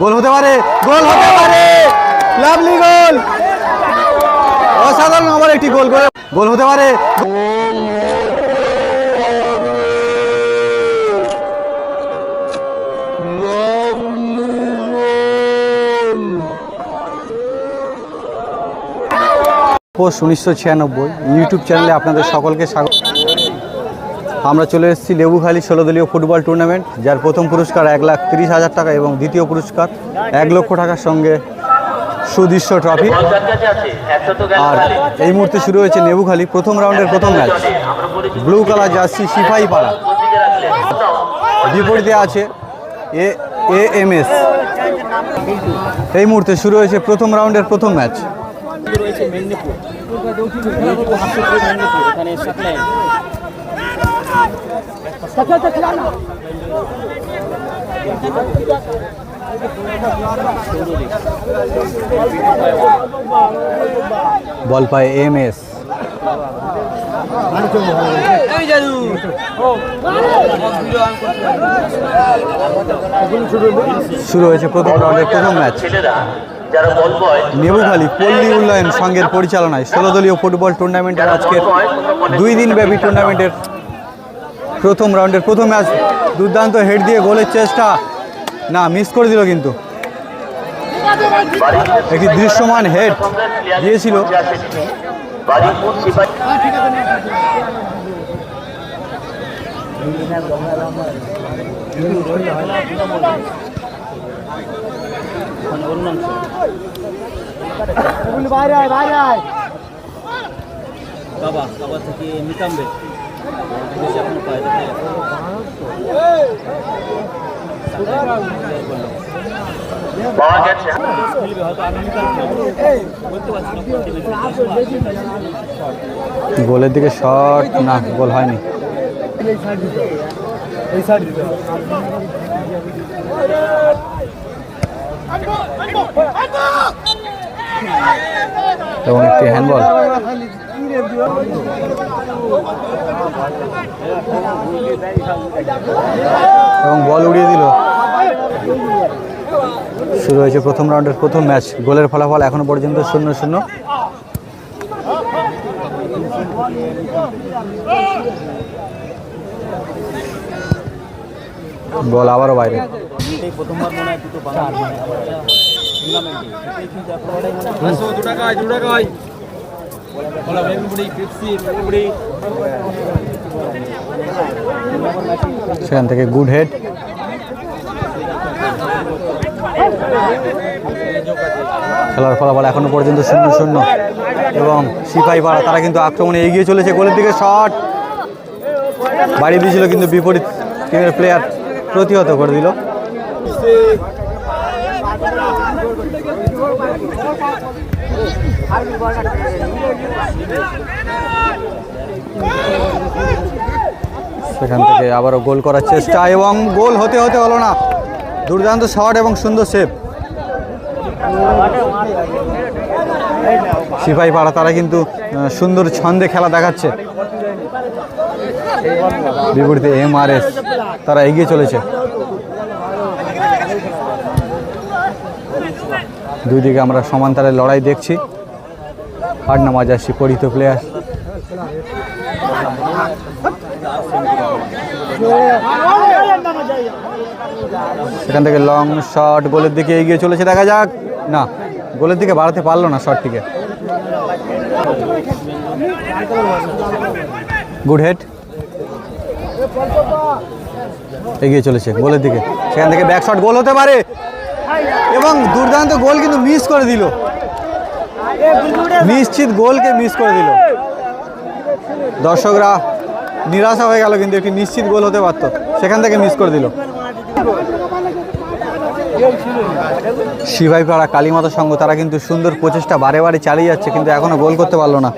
গোল হতে পারে, গোল হতে পারে। Lovely goal. অসাধারণ আমার একটি গোল করে গোল হতে পারে। পোস্ট উনিশশো ছিয়ানব্বই, ইউটিউব চ্যানেলে আপনাদের সকলকে স্বাগত। আমরা চলে এসেছি লেবুখালী ষোলো দলীয় ফুটবল টুর্নামেন্ট যার প্রথম পুরস্কার এক লাখ তিরিশ হাজার টাকা এবং দ্বিতীয় পুরস্কার এক লক্ষ টাকার সঙ্গে সুদৃশ্য ট্রফি আর এই মুহূর্তে শুরু হয়েছে নেবুখালী প্রথম রাউন্ডের প্রথম ম্যাচ ব্লু কালার জার্সি সিপাহী পাড়া। বিপরীতে আছে এ এ এম এস। এই মুহূর্তে শুরু হয়েছে প্রথম রাউন্ডের প্রথম ম্যাচ রয়েছে মেদিনীপুর। বল পায় এম এস শুরু হয়েছে প্রথম রাউন্ডের প্রথম ম্যাচ নেবুখালী পল্লী উন্নয়ন সংঘের পরিচালনায় ষোলো দলীয় ফুটবল টুর্নামেন্টের আজকের দুই দিন ব্যাপী টুর্নামেন্টের প্রথম রাউন্ডের প্রথম ম্যাচ দুর্দান্ত হেড দিয়ে গোলের চেষ্টা। না মিস করে দিল কিন্তু। একটি দৃশ্যমান হেড দিয়েছিল। সিপাহী অরুণাংশ বাবা বাবা থেকে মিতাম্বে। গোলের দিকে শট না গোল হয়নি। এবং একটি হ্যান্ডবল এবং বল উড়িয়ে দিল। শুরু হয়েছে প্রথম রাউন্ডের প্রথম ম্যাচ। গোলের ফলাফল এখনও পর্যন্ত শূন্য শূন্য। বল আবারও বাইরে। প্রথমবার মনে হয় দুটো বাংলা সেখান থেকে গুড হেড। খেলার ফলাফল এখনও পর্যন্ত শূন্য শূন্য এবং সিপাহী পাড়া তারা কিন্তু আক্রমণে এগিয়ে চলেছে গোলের দিকে। শট! বাড়ি দিয়েছিল কিন্তু বিপরীত টিমের প্লেয়ার প্রতিহত করে দিল। সেখান থেকে আবারও গোল করার চেষ্টা এবং গোল হতে হতে হলো না। দুর্দান্ত শট এবং সুন্দর সেভ। সিপাহী পাড়া, তারা কিন্তু সুন্দর ছন্দে খেলা দেখাচ্ছে। বিপরীতে এম আর এস তারা এগিয়ে চলেছে। দুই দিকে আমরা সমান্তরে লড়াই দেখছি। আট নামাজ আসছি পরিচিত প্লেয়ার সেখান থেকে লং শট গোলের দিকে এগিয়ে চলেছে, দেখা যাক। না, গোলের দিকে বাড়াতে পারল না শটটিকে গুড হেড এগিয়ে চলেছে গোলের দিকে। সেখান থেকে ব্যাক শট গোল হতে পারে। এবং দুর্দান্ত গোল কিন্তু মিস করে দিল। নিশ্চিত গোলকে মিস করে দিল। দর্শকরা নিরাশা হয়ে গেল, কিন্তু একটি নিশ্চিত গোল হতে পারতো। সেখান থেকে মিস করে দিল। শিবাইপাড়া কালীমাতা সংঘ, তারা কিন্তু সুন্দর প্রচেষ্টা বারে বারে চালিয়ে যাচ্ছে, কিন্তু এখনও গোল করতে পারল না।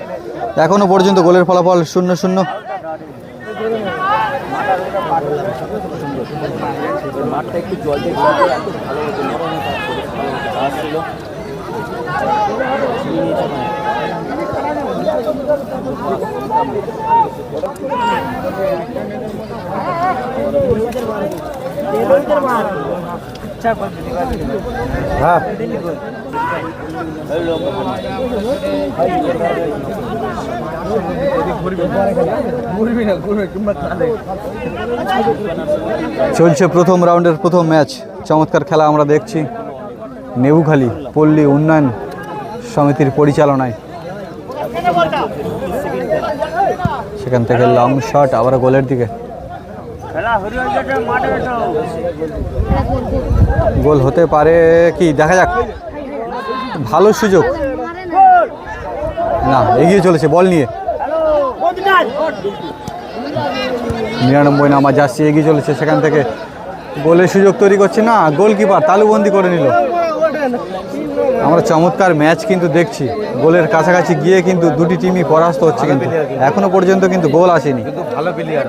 এখনও পর্যন্ত গোলের ফলাফল শূন্য শূন্য। মাঠটা একটু জল দিয়ে ভালো হতো চলছে প্রথম রাউন্ডের প্রথম ম্যাচ। চমৎকার খেলা আমরা দেখছি। নেবুখালী পল্লী উন্নয়ন সমিতির পরিচালনায়। সেখান থেকে লং শট আবার গোলের দিকে। গোল হতে পারে কি? দেখা যাক। ভালো সুযোগ। না, এগিয়ে চলেছে বল নিয়ে। নিরানব্বই নাম্বার জার্সি এগিয়ে চলেছে সেখান থেকে। গোলের সুযোগ তৈরি করছে। না, গোলকিপার তালুবন্দি করে নিল। আমরা চমৎকার ম্যাচ কিন্তু দেখছি। গোলের কাছাকাছি গিয়ে কিন্তু দুটি টিমই পরাস্ত হচ্ছে কিন্তু। এখনও পর্যন্ত কিন্তু গোল আসেনি। ভালো প্লেয়ার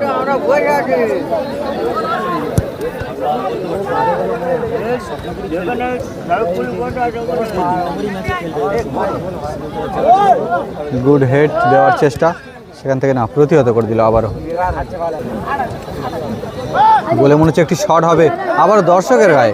গুড হেড দেওয়ার চেষ্টা। সেখান থেকে না, প্রতিহত করে দিল আবারও। বলে মনে হচ্ছে একটি শট হবে। আবার দর্শকের গায়ে।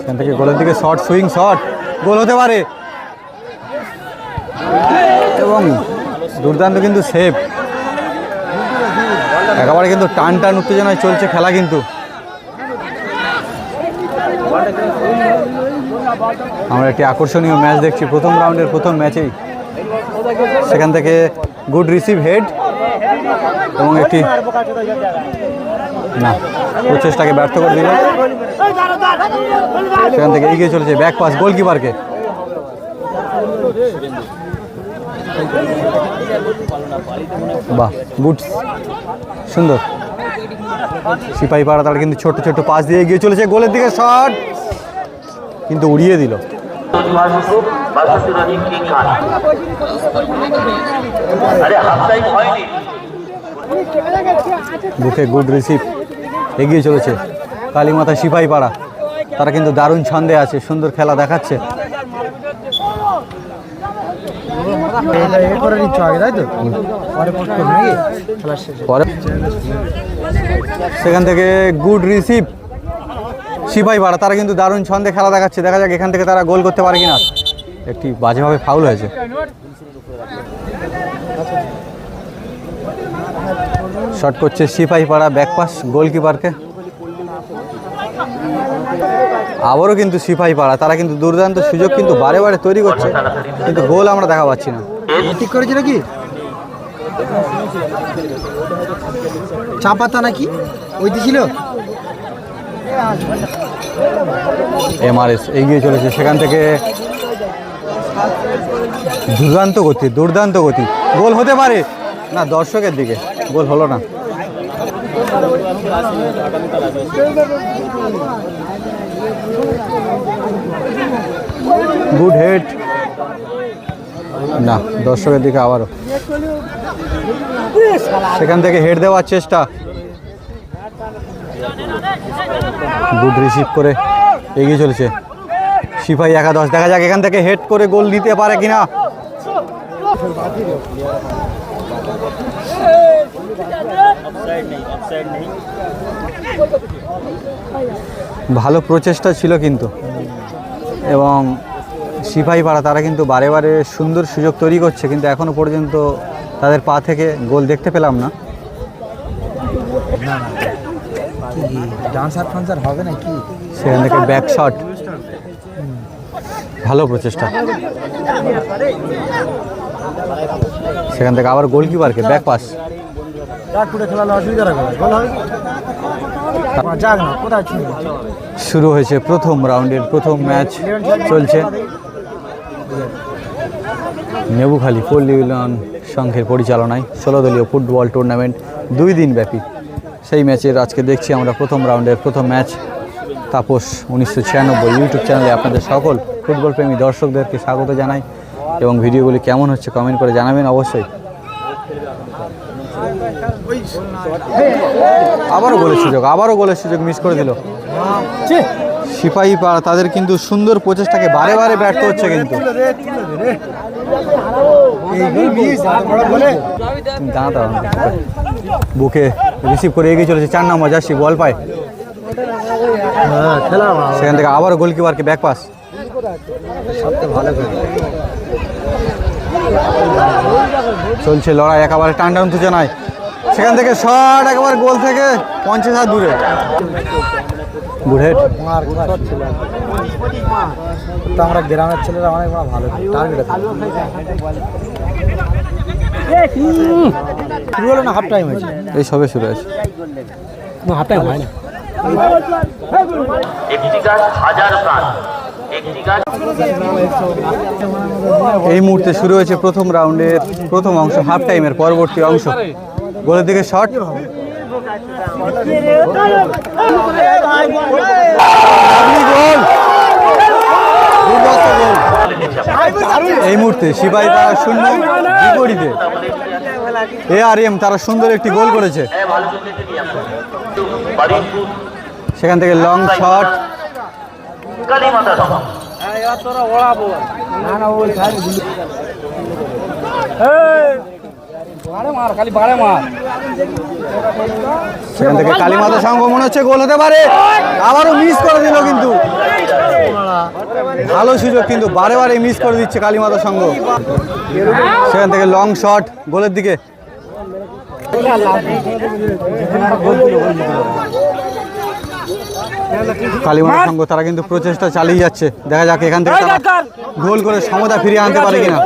এখন থেকে গোলের দিকে শর্ট, সুইং শট, গোল হতে পারে। এবং দুর্দান্ত কিন্তু সেভ। একেবারে কিন্তু টান টান উত্তেজনায় চলছে খেলা কিন্তু। আমরা একটি আকর্ষণীয় ম্যাচ দেখছি। প্রথম রাউন্ডের প্রথম ম্যাচেই। সেখান থেকে গুড রিসিভ হেড এবং একটি না, প্রচেষ্টাকে ব্যর্থ করে দিল। সেখান থেকে এগিয়ে চলেছে ব্যাক পাস গোলকিপারকে বাহ গুড সুন্দর। সিপাহী পাড়া তারা কিন্তু ছোট ছোট পাস দিয়ে এগিয়ে চলেছে। গোলের দিকে শট কিন্তু উড়িয়ে দিল। বুকে গুড রিসিভ। এগিয়ে চলেছে কালীমাতা সিপাহী পাড়া তারা কিন্তু দারুণ ছন্দে আছে সুন্দর খেলা দেখাচ্ছে। সেখান থেকে গুড রিসিভ। সিপাহী পাড়া তারা কিন্তু দারুণ ছন্দে খেলা দেখাচ্ছে। দেখা যাক এখান থেকে তারা গোল করতে পারে কিনা। একটি বাজেভাবে ফাউল হয়েছে। শট করছে সিপাহী পাড়া ব্যাকপাস গোলকিপারকে আবারও কিন্তু সিপাহী পাড়া তারা কিন্তু দুর্দান্ত সুযোগ কিন্তু বারে বারে তৈরি করছে। কিন্তু গোল আমরা দেখা পাচ্ছি না। ঠিক করেছে নাকি? চা পাতা নাকি ওইটি ছিল। এমআরএস এগিয়ে চলেছে। সেখান থেকে দুর্দান্ত গতি দুর্দান্ত গতি। গোল হতে পারে। না, দর্শকের দিকে। গোল হলো না। Good head. না, দর্শকের দিকে আবারও। সেখান থেকে হেড দেওয়ার চেষ্টা। গুড রিসিভ করে এগিয়ে চলেছে। সিপাহী একাদশ, দেখা যাক এখান থেকে হেড করে গোল দিতে পারে কিনা। ভালো প্রচেষ্টা ছিল কিন্তু। এবং সিপাহী পাড়া, তারা কিন্তু বারে বারে সুন্দর সুযোগ তৈরি করছে, কিন্তু এখনও পর্যন্ত তাদের পা থেকে গোল দেখতে পেলাম না ডান্সার ফান্সার হবে নাকি? সেখান থেকে ব্যাক শট ভালো প্রচেষ্টা। সেখান থেকে আবার গোলকিপারকে ব্যাক পাস না শুরু হয়েছে প্রথম রাউন্ডের প্রথম ম্যাচ চলছে। নেবুখালী পল্লী উন্নয়ন সংঘের পরিচালনায় ষোলো দলীয় ফুটবল টুর্নামেন্ট দুই দিন ব্যাপী সেই ম্যাচের আজকে দেখছি আমরা প্রথম রাউন্ডের প্রথম ম্যাচ। তাপস উনিশশো ছিয়ানব্বই ইউটিউব চ্যানেলে আপনাদের সকল ফুটবল প্রেমী দর্শকদেরকে স্বাগত জানাই এবং ভিডিওগুলি কেমন হচ্ছে কমেন্ট করে জানাবেন অবশ্যই। আবারও গোলের সুযোগ, আবারও গোলের সুযোগ মিস করে দিল। সিপাহী পাড়া তাদের কিন্তু সুন্দর প্রচেষ্টাকে বারে বারে ব্যর্থ হচ্ছে কিন্তু। বুকে রিসিভ করে এগিয়ে চলেছে চার নম্বর যাচ্ছি বল পায়। হ্যাঁ সেখান থেকে আবারও গোলকিপারকে ব্যাক পাস চলছে লড়াই একেবারে টান টান নাই সেখান থেকে শট একেবারে গোল থেকে পঞ্চাশ হাত দূরে। বুড়েট আমরা গ্রামের ছেলেরা অনেক ভালো টার্গেট শুরু হলো না হাফ টাইম হয়েছে এই সবে শুরু আছে হাফ টাইম হয় না একটি গাছ হাজার প্রাণ এই মুহূর্তে শুরু হয়েছে প্রথম রাউন্ডের প্রথম অংশ হাফ টাইমের পরবর্তী অংশ। গোলের দিকে শট গোল। এই মুহূর্তে সিপাহী পাড়া শূন্য, বিপরীতে এ আর এম তারা সুন্দর একটি গোল করেছে। সেখান থেকে লং শট কালীমাতা সভা সেখান থেকে কালীমাতা সংঘ মনে হচ্ছে গোল হতে পারে। আবারও মিস করে দিল কিন্তু। ভালো সুযোগ কিন্তু বারে বারে মিস করে দিচ্ছে কালীমাতা সংঘ। সেখান থেকে লং শট গোলের দিকে। কালীমাতা সংঘ তারা কিন্তু প্রচেষ্টা চালিয়ে যাচ্ছে। দেখা যাক এখান থেকে গোল করে সমতা ফিরিয়ে আনতে পারে কিনা।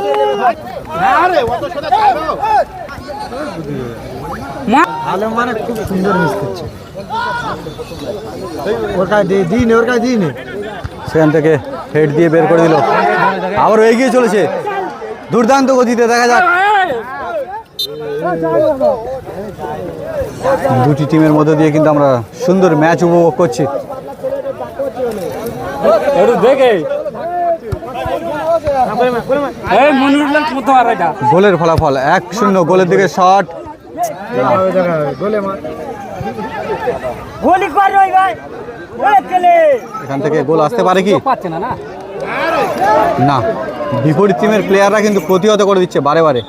ভালো মানে খুব সুন্দর মিস করছে ওর কাছে দিই নে ওর কাছে দিই সেখান থেকে হেড দিয়ে বের করে দিল। আবারও এগিয়ে চলেছে। দুর্দান্ত গতিতে দেখা যাক। দুটি টিমের মধ্যে দিয়ে কিন্তু আমরা সুন্দর ম্যাচ উপভোগ করছি। গোলের ফলাফল এক শূন্য গোলের দিকে শট। এখান থেকে গোল আসতে পারে কি পাচ্ছে না না না বিপরীত টিমের প্লেয়াররা কিন্তু প্রতিহত করে দিচ্ছে বারে বারে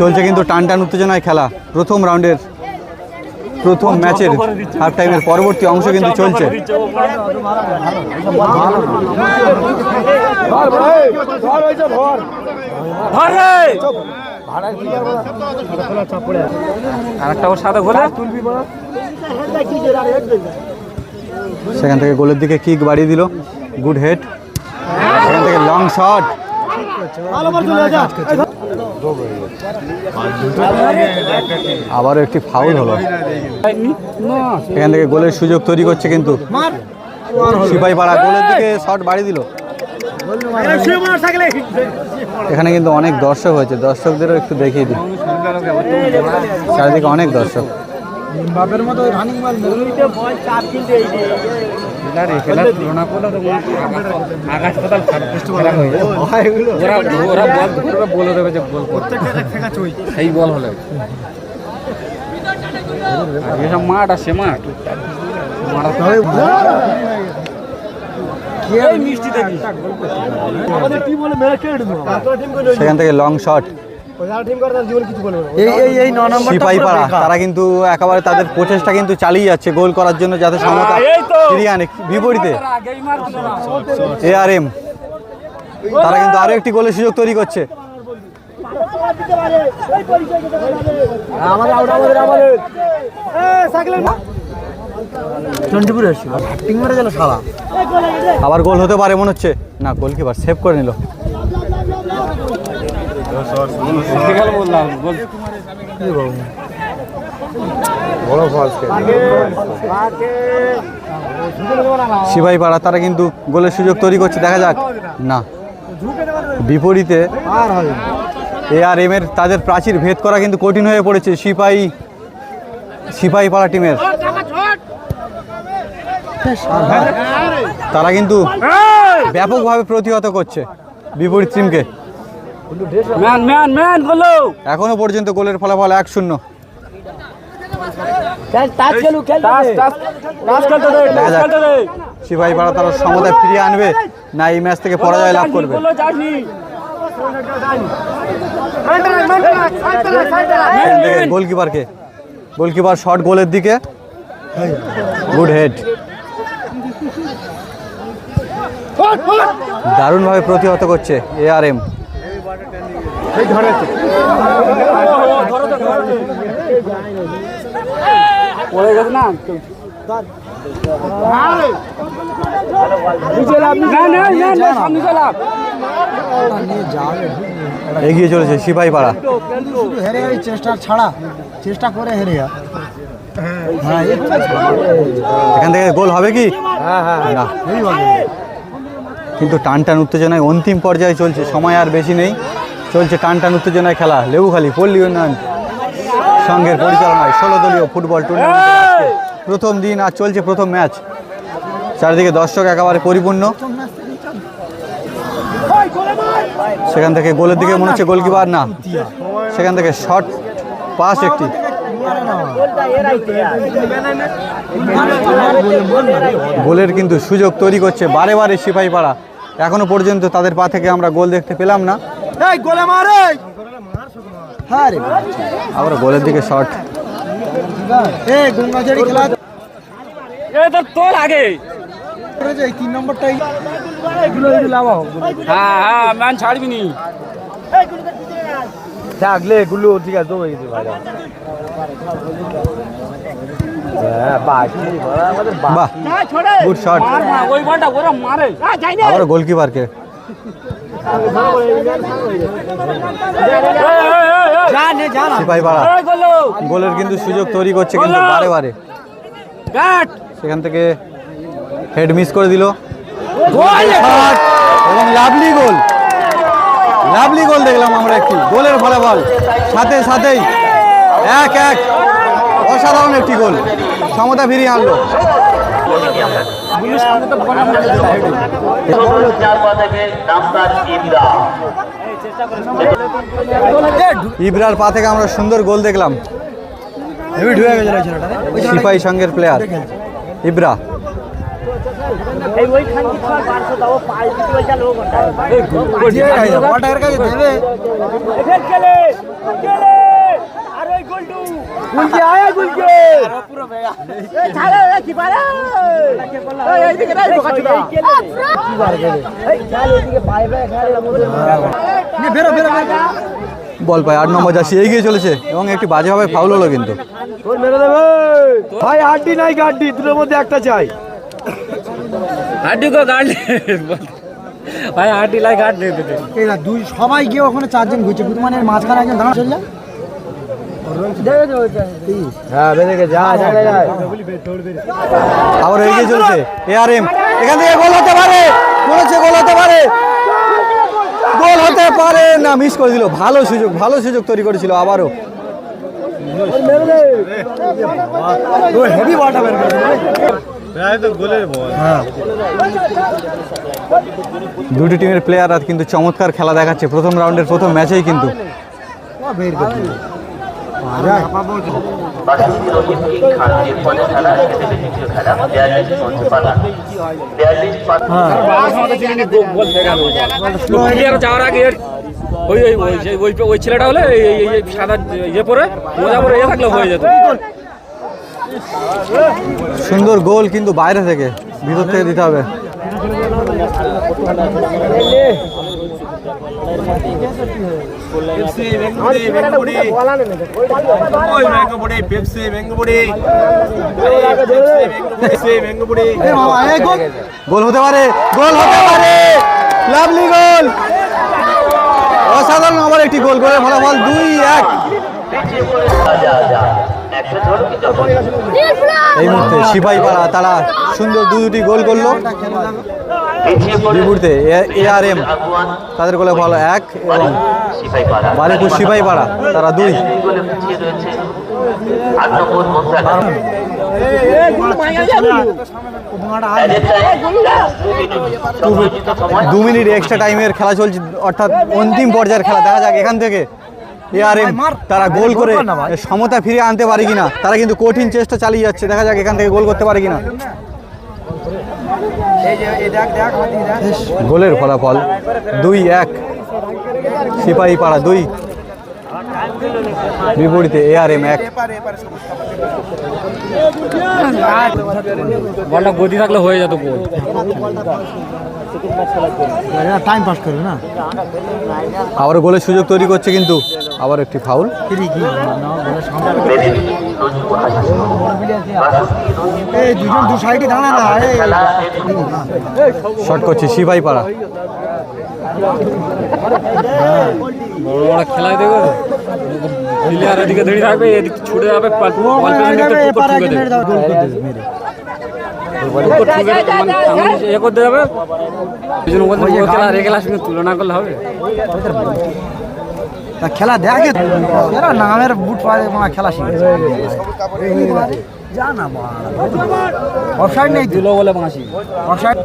চলছে কিন্তু টান টান উত্তেজনায় খেলা প্রথম রাউন্ডের প্রথম ম্যাচের হাফ টাইমের পরবর্তী অংশ কিন্তু চলছে সাদা গোলে সেখান থেকে গোলের দিকে কিক বাড়িয়ে দিল। গুড হেড সেখান থেকে লং শট আবারও একটি ফাউল হলো। এখান থেকে গোলের সুযোগ তৈরি করছে কিন্তু। সিপাহী পাড়া গোলের দিকে শট বাড়িয়ে দিল। এখানে কিন্তু অনেক দর্শক হয়েছে। দর্শকদেরও একটু দেখিয়ে দিই। চারিদিকে অনেক দর্শক। বাপের মতো রানিং মাল সেই বল হলে। এসব মাঠ আছে মাঠ। দেখি সেখান থেকে লং শট তারা কিন্তু একেবারে তাদের প্রচেষ্টা কিন্তু চালিয়ে যাচ্ছে গোল করার জন্য যাতে সমতা ফিরিয়ে আনে। বিপরীতে। এ আর এম তারা কিন্তু আরও একটি গোলের সুযোগ তৈরি করছে। আমাদের আউট আমাদের আমাদের। চন্ডিপুর এসেছিল ব্যাটিং মেরে গেল সারা আবার গোল হতে পারে মনে হচ্ছে। না গোলকিপার সেভ করে নিল। সিপাহী পাড়া তারা কিন্তু গোলের সুযোগ তৈরি করছে, দেখা যাক। না, বিপরীতে এ আর এম এর তাদের প্রাচীর ভেদ করা কিন্তু কঠিন হয়ে পড়েছে সিপাহী সিপাহী পাড়া টিমের তারা কিন্তু ব্যাপকভাবে প্রতিহত করছে বিপরীত টিমকে। ম্যান ম্যান ম্যান বলো এখনও পর্যন্ত গোলের ফলাফল এক শূন্য। টাচ টাচ টাচ খেলতে দে দেখা টাচ যাক। খেলতে দে। সিপাহী পাড়া তারা সমতায় ফিরিয়ে আনবে। না এই ম্যাচ থেকে পরাজয় লাভ করবে। গোলকিপারকে গোলকিপার শর্ট গোলের দিকে। গুড হেড দারুণভাবে প্রতিহত করছে এ আর এম এগিয়ে চলেছে সিপাহী পাড়া হেরে ওই চেষ্টা ছাড়া চেষ্টা করে হেরে হ্যাঁ এখান থেকে গোল হবে কি? হ্যাঁ হ্যাঁ। না। এই বলে। কিন্তু টান টান উত্তেজনায় অন্তিম পর্যায়ে চলছে, সময় আর বেশি নেই। চলছে টান টান উত্তেজনায় খেলা লেবুখালী পল্লী উন্নয়ন সংঘের পরিচালনায় ষোলো দলীয় ফুটবল টুর্নামেন্ট প্রথম দিন আর চলছে প্রথম ম্যাচ। চারিদিকে দর্শক একেবারে পরিপূর্ণ। সেখান থেকে গোলের দিকে মনে হচ্ছে গোলকিপার, না। সেখান থেকে শর্ট পাস একটি। গোলের কিন্তু সুযোগ তৈরি করছে বারে বারে সিপাহী পাড়া এখনও পর্যন্ত তাদের পা থেকে আমরা গোল দেখতে পেলাম না। এই গোলে মারে হ্যাঁ রে। আবার গোলের দিকে শর্ট খেলা। তোর আগে। তিন নম্বরটাই হ্যাঁ হ্যাঁ ম্যান ছাড়বি নি। থাকলে এগুলো ঠিক আছে হয়ে গেছে ভাই আবার গোলকিপারকে। গোলের কিন্তু সুযোগ তৈরি করছে কিন্তু বারে বারে। সেখান থেকে হেড মিস করে দিল। এবং লাভলি গোল। লাভলি গোল দেখলাম আমরা একটি। গোলের ফলাফল সাথে সাথেই এক এক। অসাধারণ একটি গোল। সমতা ফিরিয়ে আনলো। চার পা থেকে ডাক্তার গুলকি আয়া গুলকি। নে, বেরো, বেরো। বল পায় আট নম্বর যাচ্ছি এগিয়ে চলেছে এবং একটি বাজেভাবে ফাউল হলো কিন্তু। ভাই হাড্ডি নাই গাড্ডি। দুটোর মধ্যে একটা চাই। হাড্ডি কো ভাই হাড্ডি লাই দুই সবাই গিয়ে ওখানে চারজন ঘুরছে। বুধমানের মাঝখানে একজন দাঁড়া চল হ্যাঁ বেঁধে গেছে। আবার এগিয়ে চলেছে। এখান থেকে গোল হতে পারে। মনে গোল হতে পারে। গোল হতে পারে। না মিস করে দিল। ভালো সুযোগ ভালো সুযোগ তৈরি করেছিল আবারও। হেভি দুটি টিমের প্লেয়াররা কিন্তু চমৎকার খেলা দেখাচ্ছে। প্রথম রাউন্ডের প্রথম ম্যাচেই কিন্তু। ফেরা প্লেয়ার যাওয়ার আগে ওই ওই ওই ছেলেটা হলে সাদা ইয়ে পরে মোজা পরে এ থাকলে হয়ে যেত। সুন্দর গোল কিন্তু বাইরে থেকে, ভিতর থেকে দিতে হবে। গোল হতে পারে, গোল হতে পারে। Lovely goal. অসাধারণ আমার একটি গোল গোলের ফলাফল দুই এক। এই মুহূর্তে সিপাহী পাড়া তারা সুন্দর দু দুটি গোল করল। পড়ে এ আর এম তাদের গোলে ফল এক এবং সিপাহীপাড়া। বালিপুর সিপাহীপাড়া তারা দুই। দু মিনিট এক্সট্রা টাইমের খেলা চলছে অর্থাৎ অন্তিম পর্যায়ের খেলা। দেখা যাক এখান থেকে এআরএম তারা গোল করে সমতা ফিরে আনতে পারে কিনা তারা কিন্তু কঠিন চেষ্টা চালিয়ে যাচ্ছে দেখা যাক এখান থেকে গোল করতে পারে কিনা। গোলের ফলাফল দুই এক সিপাহী পাড়া দুই। বিপরীতে এআরএম এক। বলটা গতি থাকলে হয়ে যেত গোল। টাইম পাস করবে না। আবার গোলের সুযোগ তৈরি করছে কিন্তু আবার একটি ফাউল শট করছে সিপাহী পাড়া। বড় বড় খেলায় দেখো প্লেয়ার এদিকে দাঁড়িয়ে থাকবে এদিকে ছুটে যাবে তুলনা করলে হবে। তা খেলা দেখে এরা নামের বুট পারে মানে খেলা শিখেছে যা অফসাইড নেই দিল বলে বাঁশি অফসাইড।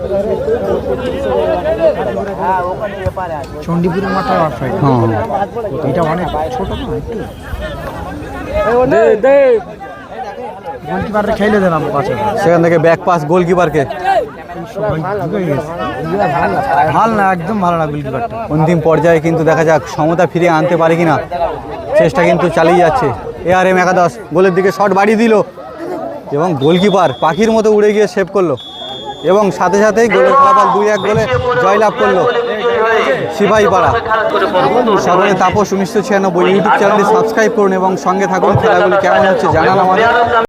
চণ্ডীপুরের অফসাইড। হ্যাঁ এটা অনেক ছোট না একটু। গোলকিপারটা খেলে দিলাম পাশে। সেখান থেকে ব্যাক পাস গোলকিপারকে ভালো না একদম ভালো না গোলকিপারটা অন্তিম পর্যায়ে কিন্তু দেখা যাক সমতা ফিরিয়ে আনতে পারে কিনা। চেষ্টা কিন্তু চালিয়ে যাচ্ছে। এ আর এম একাদশ গোলের দিকে শট বাড়িয়ে দিল। এবং গোলকিপার পাখির মতো উড়ে গিয়ে সেভ করল। এবং সাথে সাথেই গোলের ফলাফল দুই এক গোলে জয়লাভ করল। সিপাহী পাড়া সকলে তাপস উনিশশো ছিয়ানব্বই ইউটিউব চ্যানেলটি সাবস্ক্রাইব করুন এবং সঙ্গে থাকুন। খেলাগুলি কেমন হচ্ছে জানান আমাদের।